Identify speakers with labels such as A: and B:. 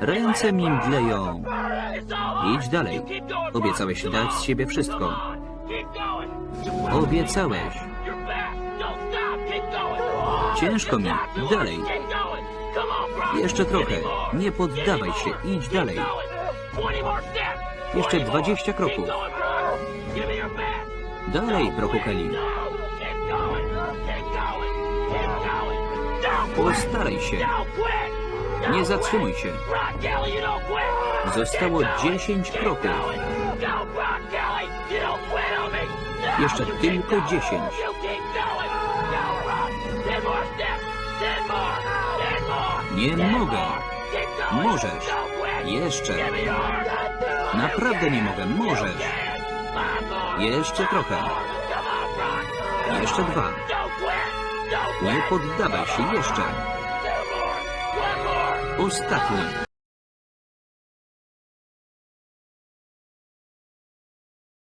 A: Ręce mi mdleją. Idź dalej. Obiecałeś dać z siebie wszystko. Obiecałeś. Ciężko mi. Dalej. Jeszcze trochę. Nie poddawaj się. Idź dalej. Jeszcze 20 kroków. Dalej, Broku Kelly. Postaraj się. Nie zatrzymuj się. Zostało 10 kroków. Jeszcze tylko 10. Nie mogę. Możesz. Jeszcze. Naprawdę nie mogę. Możesz. Jeszcze trochę. Jeszcze dwa. Nie poddawaj się jeszcze. Ostatni.